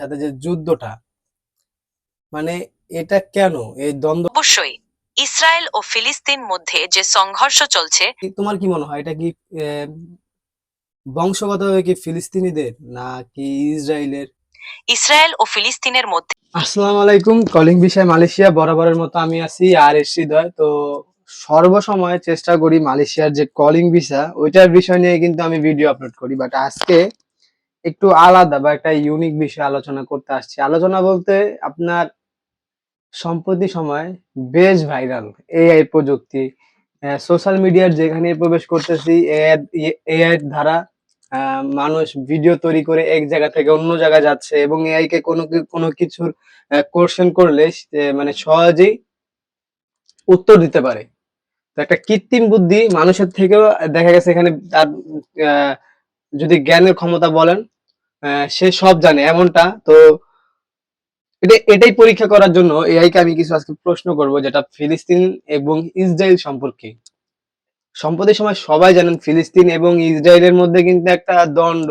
সাথে যে যুদ্ধটা মানে এটা কেন? এই দ্বন্দ্ব অবশ্যই। ইসরায়েল ও ফিলিস্তিন মধ্যে যে সংঘর্ষ চলছে তোমার কি মনে হয়? এটা কি বংশগতভাবে কি ফিলিস্তিনিদের না কি ইসরায়েলের? ইসরায়েল ও ফিলিস্তিনের মধ্যে আসসালামু আলাইকুম। কলিং বিষয় মালয়েশিয়া বরাবরের মতো আমি আছি আর এস হৃদয়। তো সর্বসময় চেষ্টা করি মালয়েশিয়ার যে কলিং ভিসা ওইটার বিষয় নিয়ে কিন্তু আমি ভিডিও আপলোড করি। বাট আজকে একটু আলাদা বা একটা ইউনিক বিষয়ে আলোচনা করতে আসছি। আলোচনা বলতে আপনার সম্প্রতি সময় বেশ ভাইরাল এআই প্রযুক্তি। সোশ্যাল মিডিয়ার যেখানে প্রবেশ করতেছি এআই দ্বারা আহ, মানুষ ভিডিও তৈরি করে এক জায়গা থেকে অন্য জায়গায় যাচ্ছে এবং এআই কে কোনো কোনো কিছুর কোশ্চেন করলে মানে সহজেই উত্তর দিতে পারে। তো একটা কৃত্রিম বুদ্ধি মানুষের থেকেও দেখা গেছে এখানে তার যদি জ্ঞানের ক্ষমতা বলেন সে সব জানে, এমনটা। তো এটা, এটাই পরীক্ষা করার জন্য এআই কে আমি কিছু আজকে প্রশ্ন করব, যেটা ফিলিস্তিন এবং ইসরায়েল সম্পর্কে। সম্প্রতি সময় সবাই জানেন ফিলিস্তিন এবং ইসরায়েলের মধ্যে কিন্তু একটা দণ্ড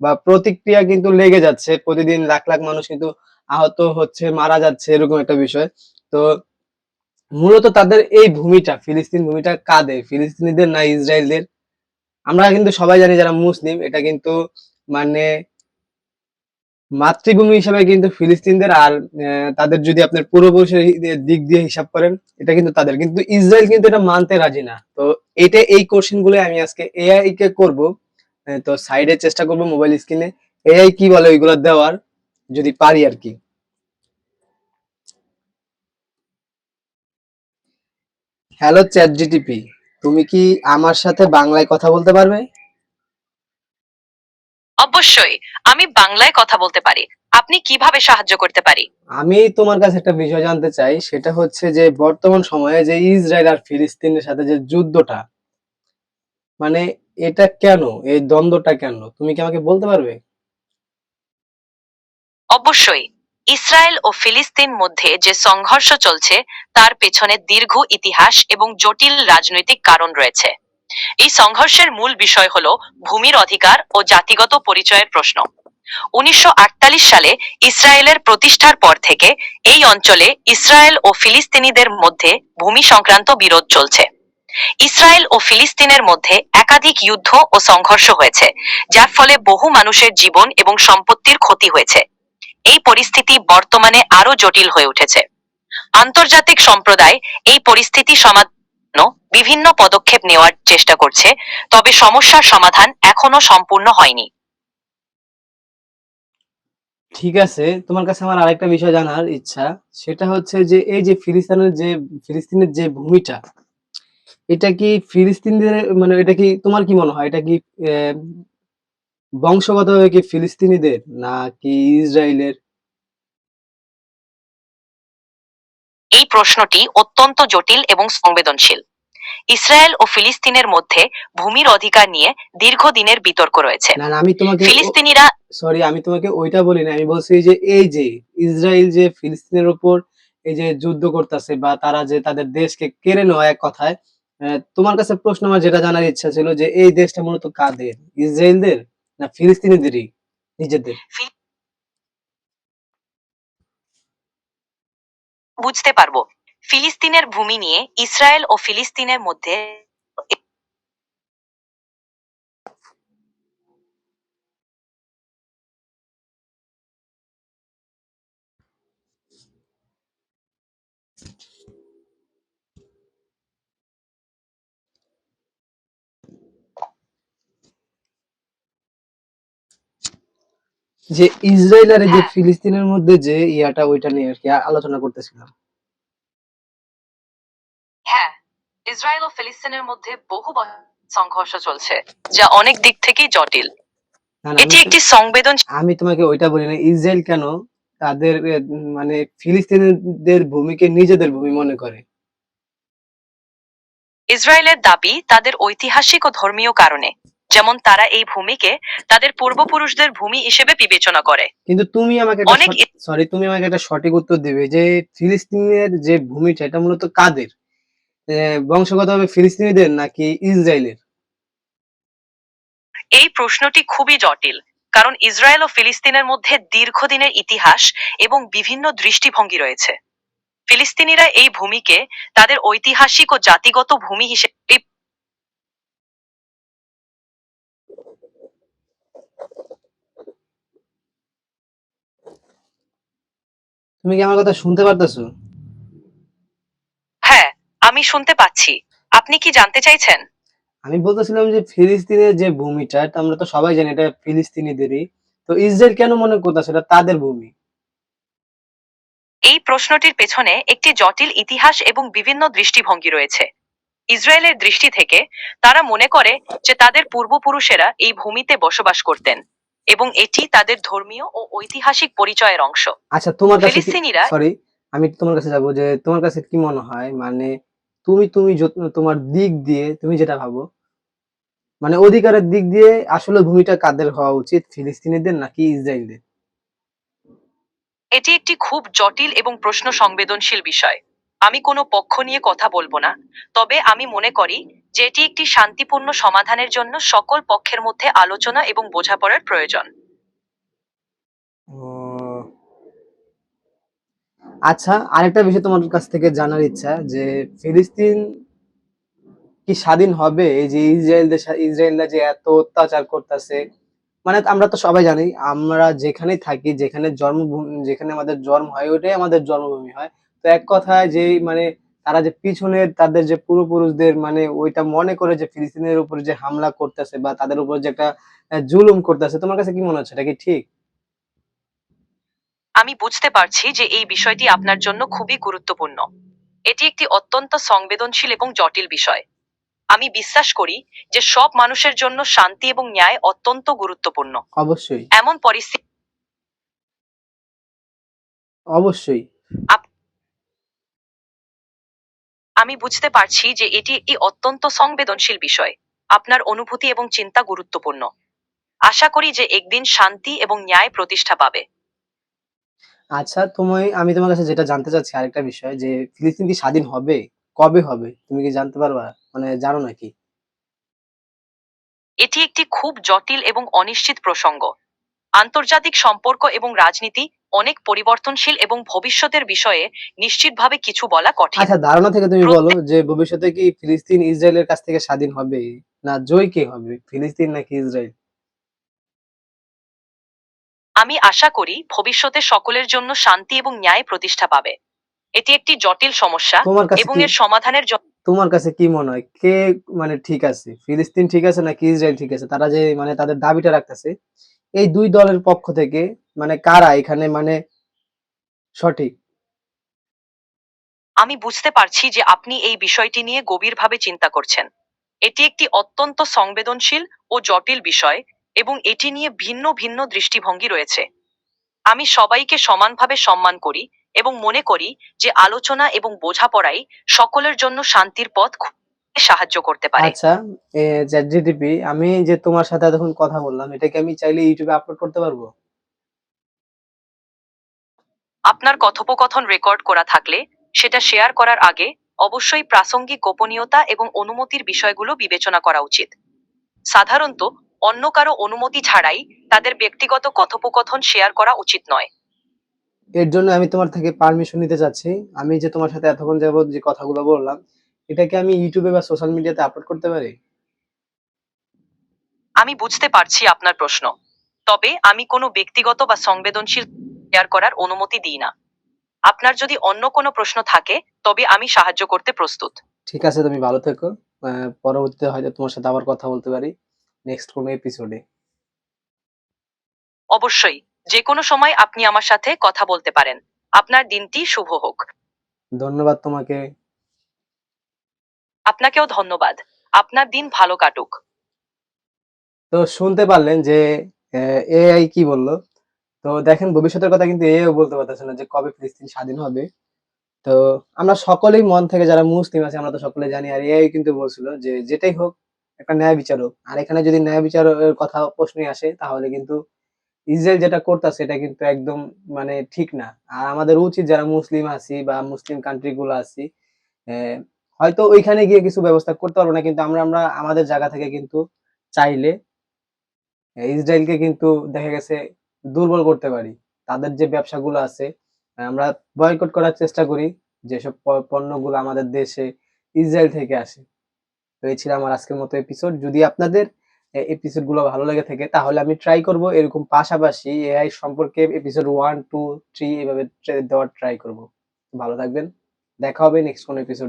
বা প্রতিক্রিয়া কিন্তু লেগে যাচ্ছে। প্রতিদিন লাখ লাখ মানুষ কিন্তু আহত হচ্ছে, মারা যাচ্ছে, এরকম একটা বিষয়। তো মূলত তাদের এই ভূমিটা, ফিলিস্তিন ভূমিটা কাদের? ফিলিস্তিনিদের না ইসরায়েলদের? আমরা কিন্তু সবাই জানি যারা মুসলিম, এটা কিন্তু মানে মাতৃভূমি হিসাবে কিন্তু ফিলিস্তিনদের আর তাদের যদি আপনার পূর্বপুরুষের দিক দিয়ে হিসাব করেন, এটা কিন্তু তাদের। কিন্তু ইসরায়েল কিন্তু এটা মানতে রাজি না। তো এটা, এই কোশ্চেনগুলো আমি আজকে এআই কে করব। তো সাইডে চেষ্টা করব মোবাইল স্ক্রিনে এআই কি বলে ওইগুলো দেওয়ার, যদি পারি আর কি। হ্যালো চ্যাট জিটিপি তুমি কি আমার সাথে বাংলায় কথা বলতে পারবে? অবশ্যই আমি বাংলায় কথা বলতে পারি। আপনি কীভাবে সাহায্য করতে পারি? আমি তোমার কাছে একটা বিষয় জানতে চাই সেটা হচ্ছে যে বর্তমান সময়ে যে ইসরায়েল আর ফিলিস্তিনের সাথে যে যুদ্ধটা মানে এটা কেন? এই দ্বন্দ্বটা কেন? তুমি কি আমাকে বলতে পারবে? অবশ্যই ইসরায়েল ও ফিলিস্তিন মধ্যে যে সংঘর্ষ চলছে তার পেছনে দীর্ঘ ইতিহাস এবং জটিল রাজনৈতিক কারণ রয়েছে। এই সংঘর্ষের মূল বিষয় হল ভূমির অধিকার ও জাতিগত পরিচয়ের প্রশ্ন। উনিশশো সালে ইসরায়েলের প্রতিষ্ঠার পর থেকে এই অঞ্চলে ইসরায়েল ও ফিলিস্তিনিদের মধ্যে ভূমি সংক্রান্ত বিরোধ চলছে। ইসরায়েল ও ফিলিস্তিনের মধ্যে একাধিক যুদ্ধ ও সংঘর্ষ হয়েছে, যার ফলে বহু মানুষের জীবন এবং সম্পত্তির ক্ষতি হয়েছে। এই পরিস্থিতি বর্তমানে আরও জটিল হয়ে উঠেছে। আন্তর্জাতিক সম্প্রদায় এই পরিস্থিতি সমাধান বিভিন্ন পদক্ষেপ নেওয়ার চেষ্টা করছে, তবে সমস্যার সমাধান এখনও সম্পূর্ণ হয়নি। ঠিক আছে, তোমার কাছে আমার আরেকটা বিষয় জানার ইচ্ছা। সেটা হচ্ছে যে, এই যে ফিলিস্তিনের যে ফিলিস্তিনের যে ভূমিটা, এটা কি ফিলিস্তিনদের মানে এটা কি, তোমার কি মনে হয়? এটা কি বংশগতভাবে কি ফিলিস্তিনিদের, নাকি ইসরায়েলের? এই প্রশ্নটি অত্যন্ত জটিল এবং সংবেদনশীল। ইসরায়েল ও ফিলিস্তিনের মধ্যে ভূমির অধিকার নিয়ে দীর্ঘদিনের বিতর্ক রয়েছে। না না আমি তোমাকে ফিলিস্তিনিরা সরি আমি তোমাকে ওইটা বলি না আমি বলছি যে এই যে ইসরায়েল যে ফিলিস্তিনের উপর এই যে যুদ্ধ করতেছে বা তারা যে তাদের দেশকে কেড়ে নেওয়া এক কথায় আহ, তোমার কাছে প্রশ্ন আমার যেটা জানার ইচ্ছা ছিল যে এই দেশটা মূলত কাদের? ইসরায়েলদের না ফিলিস্তিনিদেরই নিজেদের? বুঝতে পারব। ফিলিস্তিনের ভূমি নিয়ে ইসরায়েল ও ফিলিস্তিনের মধ্যে যে ইসরায়েল আর যে হ্যাঁ। ফিলিস্তিনের মধ্যে যে ইয়াটা ওইটা নিয়ে আর কি আলোচনা করতেছিলাম। হ্যাঁ ইসরায়েল ও ফিলিস্তিনের মধ্যে বহু সংঘর্ষ চলছে যা অনেক দিক থেকেই জটিল। এটি একটি সংবেদন আমি তোমাকে ওইটা বলি না ইসরায়েল কেন তাদের মানে ফিলিস্তিনিদের ভূমিকে নিজেদের ভূমি মনে করে? ইসরায়েলের দাবি তাদের ঐতিহাসিক ও ধর্মীয় কারণে। যেমন তারা এই ভূমিকে তাদের পূর্বপুরুষদের ভূমি হিসেবে বিবেচনা করে। কিন্তু তুমি আমাকে অনেক সরি তুমি আমাকে একটা সঠিক উত্তর দিবে যে ফিলিস্তিনের যে ভূমিটা এটা মূলত কাদের? বংশগতভাবে ফিলিস্তিনিদের নাকি ইসরায়েলের? এই প্রশ্নটি খুবই জটিল কারণ ইসরায়েল ও ফিলিস্তিনের মধ্যে দীর্ঘদিনের ইতিহাস এবং বিভিন্ন দৃষ্টিভঙ্গি রয়েছে। ফিলিস্তিনিরা এই ভূমিকে তাদের ঐতিহাসিক ও জাতিগত ভূমি হিসেবে তুমি কি আমার কথা শুনতে পারতেছো? হ্যাঁ আমি শুনতে পাচ্ছি। আপনি কি জানতে চাইছেন? আমি বলতেছিলাম যে ফিলিস্তিনের যে ভূমিটা এটা আমরা তো সবাই জানি এটা ফিলিস্তিনিদেরই। তো ইসরায়েল কেন মনে করতেছে এটা তাদের ভূমি? এই প্রশ্নটির পেছনে একটি জটিল ইতিহাস এবং বিভিন্ন দৃষ্টিভঙ্গি রয়েছে। ইসরায়েলের দৃষ্টি থেকে তারা মনে করে যে তাদের পূর্বপুরুষেরা এই ভূমিতে বসবাস করতেন। এবং এটি তাদের ধর্মীয় ও ঐতিহাসিক পরিচয়ের অংশ। আচ্ছা তোমার কাছে ফিলিস্তিনিরা- সরি আমি তোমার কাছে যাব যে তোমার কাছে কি মনে হয়? মানে তুমি তুমি তোমার দিক দিয়ে তুমি যেটা ভাবো মানে অধিকারের দিক দিয়ে আসলে ভূমিটা কাদের হওয়া উচিত ফিলিস্তিনিদের নাকি ইসরায়েলদের? এটি একটি খুব জটিল এবং প্রশ্ন সংবেদনশীল বিষয়। আমি কোনো পক্ষ নিয়ে কথা বলব না। তবে আমি মনে করি, যে এটি একটি শান্তিপূর্ণ সমাধানের জন্য সকল পক্ষের মধ্যে আলোচনা এবং বোঝাপড়ার প্রয়োজন। আচ্ছা আরেকটা বিষয় তোমার কাছ থেকে জানার ইচ্ছা, যে ফিলিস্তিন কি স্বাধীন হবে? এই যে ইসরায়েলদের ইসরায়েলরা যে এত অত্যাচার করতেছে মানে আমরা তো সবাই জানি, আমরা যেখানে থাকি, যেখানে জন্মভূমি, যেখানে আমাদের জন্ম হয় ওটাই আমাদের জন্মভূমি হয়। এক কথায় যে মানে তারা যে পিছনের তাদের যে পূর্বপুরুষদের মানে ওইটা মনে করে যে ফিলিস্তিনের উপর যে হামলা করতেছে বা তাদের উপর যে একটা জুলুম করতেছে তোমার কাছে কি মনে হচ্ছে? এটা কি ঠিক? আমি বুঝতে পারছি যে এই বিষয়টি আপনার জন্য খুবই গুরুত্বপূর্ণ। এটি একটি অত্যন্ত সংবেদনশীল এবং জটিল বিষয়। আমি বিশ্বাস করি যে সব মানুষের জন্য শান্তি এবং ন্যায় অত্যন্ত গুরুত্বপূর্ণ। অবশ্যই। এমন পরিস্থিতি অবশ্যই। আমি বুঝতে পারছি যে এটি একটি অত্যন্ত সংবেদনশীল বিষয়। আপনার অনুভূতি এবং চিন্তা গুরুত্বপূর্ণ। আশা করি যে একদিন শান্তি এবং ন্যায় প্রতিষ্ঠা পাবে। আচ্ছা তুমি আমি তোমার কাছে যেটা জানতে চাচ্ছি আরেকটা বিষয় যে ফিলিস্তিন কি স্বাধীন হবে? কবে হবে? তুমি কি জানতে পারবা? মানে জানো নাকি? এটি একটি খুব জটিল এবং অনিশ্চিত প্রসঙ্গ। আন্তর্জাতিক সম্পর্ক এবং রাজনীতি অনেক পরিবর্তনশীল এবং ভবিষ্যতের বিষয়ে নিশ্চিতভাবে কিছু বলা কঠিন। আচ্ছা ধারণা থেকে তুমি বলো যে ভবিষ্যতে কি ফিলিস্তিন ইসরায়েলের কাছ থেকে স্বাধীন হবে? না জয় কে হবে? ফিলিস্তিন নাকি ইসরায়েল? আমি আশা করি ভবিষ্যতে সকলের জন্য শান্তি এবং ন্যায় প্রতিষ্ঠা পাবে। এটি একটি জটিল সমস্যা এবং এর সমাধানের জন্য তোমার কাছে কি মনে হয়? কে মানে ঠিক আছে? ফিলিস্তিন ঠিক আছে নাকি ইসরায়েল ঠিক আছে? তারা যে মানে তাদের দাবিটা রাখতেছে এই দুই দলের পক্ষ থেকে মানে কারা এখানে মানে সঠিক? আমি বুঝতে পারছি যে আপনি এই বিষয়টি নিয়ে গভীরভাবে চিন্তা করছেন। এটি একটি অত্যন্ত সংবেদনশীল ও জটিল বিষয় এবং এটি নিয়ে ভিন্ন ভিন্ন দৃষ্টিভঙ্গি রয়েছে। আমি সবাইকে সমানভাবে সম্মান করি এবং মনে করি যে আলোচনা এবং বোঝাপড়াই সকলের জন্য শান্তির পথ সাহায্য করতে পারে। আচ্ছা চ্যাট জিটিপি আমি যে তোমার সাথে এতক্ষণ কথা বললাম এটাকে আমি চাইলে ইউটিউবে আপলোড করতে পারব? আপনার কথোপকথন রেকর্ড করা থাকলে সেটা শেয়ার করার আগে অবশ্যই প্রাসঙ্গিক গোপনীয়তা এবং অনুমতির বিষয়গুলো বিবেচনা করা উচিত। সাধারণত অন্য কারও অনুমতি ছাড়াই তাদের ব্যক্তিগত কথোপকথন শেয়ার করা উচিত নয়। এর জন্য আমি তোমার থেকে পারমিশন নিতে চাচ্ছি। আমি যে তোমার সাথে এতক্ষণ যাবত যে কথাগুলো বললাম এটাকে আমি ইউটিউবে বা সোশ্যাল মিডিয়াতে আপলোড করতে পারি? আমি বুঝতে পারছি আপনার প্রশ্ন। তবে আমি কোনো ব্যক্তিগত বা সংবেদনশীল শেয়ার করার অনুমতি দিই না। আপনার যদি অন্য কোনো প্রশ্ন থাকে তবে আমি সাহায্য করতে প্রস্তুত। ঠিক আছে তুমি ভালো থেকো। পরবর্তীতে হয়তো তোমার সাথে আবার কথা বলতে পারি নেক্সট কোনো এপিসোডে অবশ্যই যে কোনো সময় আপনি আমার সাথে কথা বলতে পারেন। আপনার দিনটি শুভ হোক। ধন্যবাদ তোমাকে। আপনাকেও ধন্যবাদ। আপনার দিন ভালো কাটুক। তো শুনতে পারলেন যে এআই কি বলল? তো দেখেন, ভবিষ্যতের কথা কিন্তু এআইও বলতে পারতেছে না যে কবে ফিলিস্তিন স্বাধীন হবে। তো আমরা সকলেই মন থেকে যারা মুসলিম আছে, আমরা তো সকলে জানি, আর এআই কিন্তু বলছিল যে যেটাই হোক, একটা ন্যায় বিচার হোক। আর এখানে যদি ন্যায় বিচারের কথা প্রশ্নে আসে, তাহলে কিন্তু ইসরায়েল যেটা করতেছে এটা কিন্তু একদম মানে ঠিক না। আর আমাদের উচিত যারা মুসলিম আছি বা মুসলিম কান্ট্রি গুলো আছি হয়তো ওইখানে গিয়ে কিছু ব্যবস্থা করতে পারব না, কিন্তু আমরা আমরা আমাদের জায়গা থেকে কিন্তু চাইলে ইসরায়েলকে কিন্তু দেখা গেছে দুর্বল করতে পারি। তাদের যে ব্যবসাগুলো আছে আমরা বয়কট করার চেষ্টা করি যেসব পণ্যগুলো আমাদের দেশে ইসরায়েল থেকে আসে। তো এই ছিল আমার আজকের মতো এপিসোড যদি আপনাদের এপিসোডগুলো ভালো লেগে থাকে, তাহলে আমি ট্রাই করব এরকম পাশাপাশি এআই সম্পর্কে এপিসোড ওয়ান টু থ্রি এভাবে দেওয়ার ট্রাই করব। ভালো থাকবেন, দেখা হবে নেক্সট কোন এপিসোড